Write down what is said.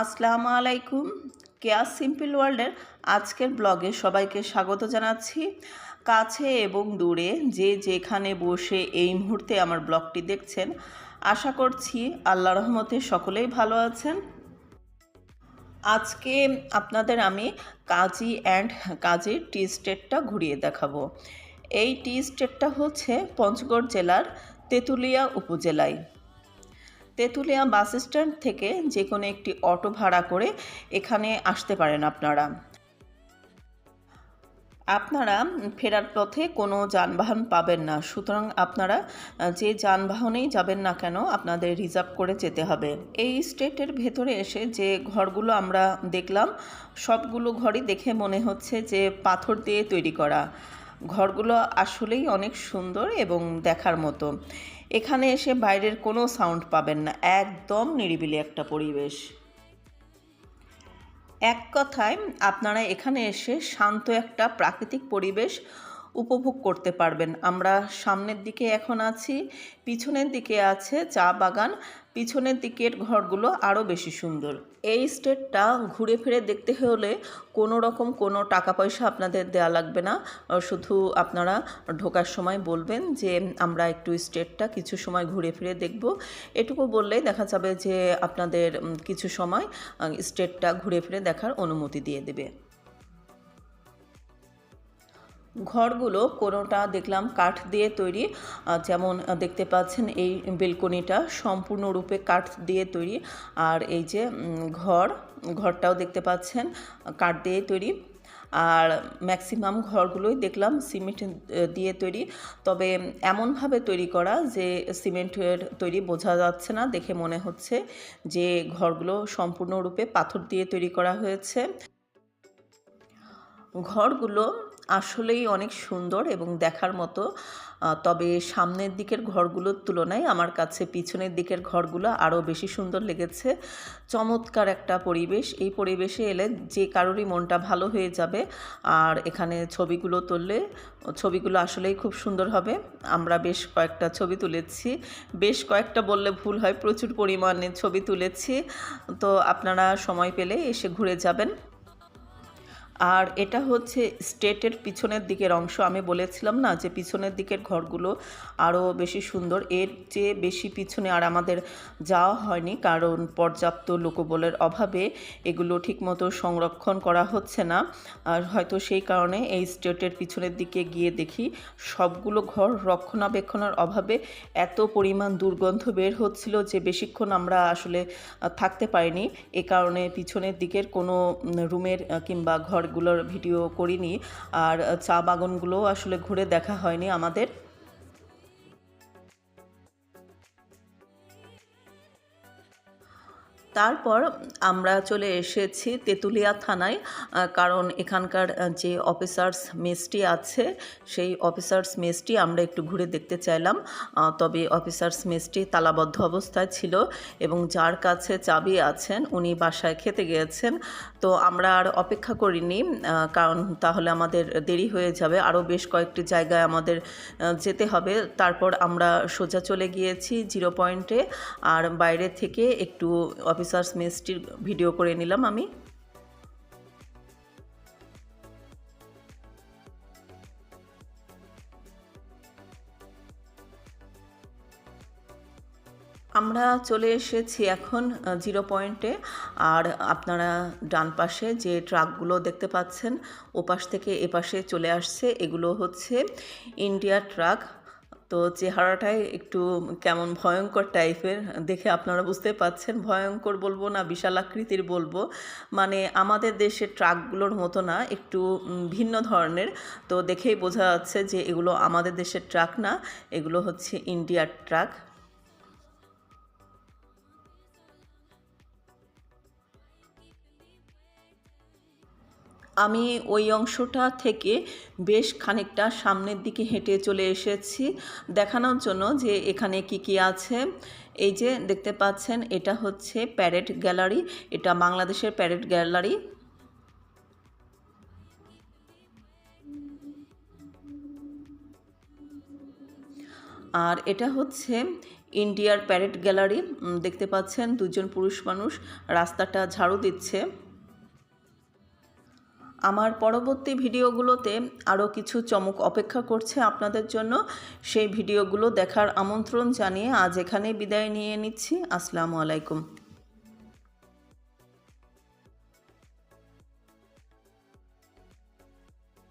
আসসালামু আলাইকুম। Care simple ওয়ার্ল্ডের আজকের ব্লগে সবাইকে স্বাগত জানাচ্ছি। কাছে এবং দূরে যে যেখানে বসে এই মুহূর্তে আমার ব্লগটি দেখছেন, আশা করছি আল্লাহ রহমতে সকলেই ভালো আছেন। আজকে আপনাদের আমি কাজী অ্যান্ড কাজীর টি স্টেটটা ঘুরিয়ে দেখাবো। এই টি স্টেটটা হচ্ছে পঞ্চগড় জেলার তেঁতুলিয়া উপজেলায়। তেঁতুলিয়া বাস স্ট্যান্ড থেকে যে কোনো একটি অটো ভাড়া করে এখানে আসতে পারেন আপনারা। আপনারা ফেরার পথে কোনো যানবাহন পাবেন না। সুতরাং আপনারা যে যানবাহনেই যাবেন না কেন, আপনাদের রিজার্ভ করে যেতে হবে। এই স্টেটের ভেতরে এসে যে ঘরগুলো আমরা দেখলাম, সবগুলো ঘরই দেখে মনে হচ্ছে যে পাথর দিয়ে তৈরি করা। ঘরগুলো আসলেই অনেক সুন্দর এবং দেখার মতো। এখানে এসে বাইরের কোনো সাউন্ড পাবেন না, একদম নিরিবিলি একটা পরিবেশ। এক কথায়, আপনারা এখানে এসে শান্ত একটা প্রাকৃতিক পরিবেশ উপভোগ করতে পারবেন। আমরা সামনের দিকে এখন আছি, পিছনের দিকে আছে চা বাগান, পিছনের দিকের ঘরগুলো আরও বেশি সুন্দর। এই স্টেটটা ঘুরে ফিরে দেখতে হলে কোনো রকম কোনো টাকা পয়সা আপনাদের দেওয়া লাগবে না। শুধু আপনারা ঢোকার সময় বলবেন যে আমরা একটু স্টেটটা কিছু সময় ঘুরে ফিরে দেখব। এটুকু বললেই দেখা যাবে যে আপনাদের কিছু সময় স্টেটটা ঘুরে ফিরে দেখার অনুমতি দিয়ে দেবে। ঘরগুলো কোনোটা দেখলাম কাঠ দিয়ে তৈরি যেমন দেখতে পাচ্ছেন এই বেলকনিটা সম্পূর্ণরূপে কাঠ দিয়ে তৈরি। আর এই যে ঘর, ঘরটাও দেখতে পাচ্ছেন, কাঠ দিয়ে তৈরি। আর ম্যাক্সিমাম ঘরগুলোই দেখলাম সিমেন্ট দিয়ে তৈরি। তবে এমনভাবে তৈরি করা যে সিমেন্টের তৈরি বোঝা যাচ্ছে না, দেখে মনে হচ্ছে যে ঘরগুলো সম্পূর্ণরূপে পাথর দিয়ে তৈরি করা হয়েছে। ঘরগুলো আসলেই অনেক সুন্দর এবং দেখার মতো। তবে সামনের দিকের ঘরগুলোর তুলনায় আমার কাছে পিছনের দিকের ঘরগুলো আরও বেশি সুন্দর লেগেছে। চমৎকার একটা পরিবেশ। এই পরিবেশে এলে যে কারোরই মনটা ভালো হয়ে যাবে। আর এখানে ছবিগুলো তুললে, ছবিগুলো আসলেই খুব সুন্দর হবে। আমরা বেশ কয়েকটা ছবি তুলেছি। বেশ কয়েকটা বললে ভুল হয়, প্রচুর পরিমাণে ছবি তুলেছি। তো আপনারা সময় পেলে এসে ঘুরে যাবেন। আর এটা হচ্ছে স্টেটের পিছনের দিকের অংশ। আমি বলেছিলাম না যে পিছনের দিকের ঘরগুলো আরও বেশি সুন্দর। এর চেয়ে বেশি পিছনে আর আমাদের যাওয়া হয়নি কারণ পর্যাপ্ত লোকবলের অভাবে এগুলো ঠিকমতো সংরক্ষণ করা হচ্ছে না। আর হয়তো সেই কারণে এই স্টেটের পিছনের দিকে গিয়ে দেখি সবগুলো ঘর রক্ষণাবেক্ষণের অভাবে এত পরিমাণ দুর্গন্ধ বের হচ্ছিল যে বেশিক্ষণ আমরা আসলে থাকতে পারিনি। এ কারণে পিছনের দিকের কোনো রুমের কিংবা ঘর ঘরগুলোর ভিডিও করিনি। আর চা বাগানগুলোও আসলে ঘুরে দেখা হয়নি আমাদের। তারপর আমরা চলে এসেছি তেঁতুলিয়া থানায় কারণ এখানকার যে অফিসার্স মেসটি আছে, সেই অফিসার্স মেসটি আমরা একটু ঘুরে দেখতে চাইলাম। তবে অফিসার্স মেসটি তালাবদ্ধ অবস্থায় ছিল এবং যার কাছে চাবি আছেন, উনি বাসায় খেতে গিয়েছেন। তো আমরা আর অপেক্ষা করিনি কারণ তাহলে আমাদের দেরি হয়ে যাবে। আরও বেশ কয়েকটি জায়গায় আমাদের যেতে হবে। তারপর আমরা সোজা চলে গিয়েছি জিরো পয়েন্টে। আর বাইরে থেকে একটু অফিসার্স মেসটির ভিডিও করে নিলাম আমি। আমরা চলে এসেছি এখন জিরো পয়েন্টে। আর আপনারা ডান পাশে যে ট্রাকগুলো দেখতে পাচ্ছেন, ওপাশ থেকে এপাশে চলে আসছে। এগুলো হচ্ছে ইন্ডিয়া ট্রাক। তো চেহারাটাই একটু কেমন ভয়ঙ্কর টাইপের, দেখে আপনারা বুঝতে পাচ্ছেন। ভয়ঙ্কর বলব না, বিশাল আকৃতির বলব। মানে আমাদের দেশের ট্রাকগুলোর মতো না, একটু ভিন্ন ধরনের। তো দেখেই বোঝা যাচ্ছে যে এগুলো আমাদের দেশের ট্রাক না, এগুলো হচ্ছে ইন্ডিয়ার ট্রাক। আমি ওই অংশটা থেকে বেশ খানিকটা সামনের দিকে হেঁটে চলে এসেছি। দেখানোর জন্য যে এখানে কি কি আছে। এই যে দেখতে পাচ্ছেন, এটা হচ্ছে প্যারেড গ্যালারি, এটা বাংলাদেশের প্যারেড গ্যালারি। আর এটা হচ্ছে ইন্ডিয়ার প্যারেড গ্যালারি। দেখতে পাচ্ছেন দুজন পুরুষ মানুষ রাস্তাটা ঝাড়ু দিচ্ছে। আমার পরবর্তী ভিডিওগুলোতে আরও কিছু চমক অপেক্ষা করছে আপনাদের জন্য। সেই ভিডিওগুলো দেখার আমন্ত্রণ জানিয়ে আজ এখানে বিদায় নিয়ে নিচ্ছি। আসসালামু আলাইকুম।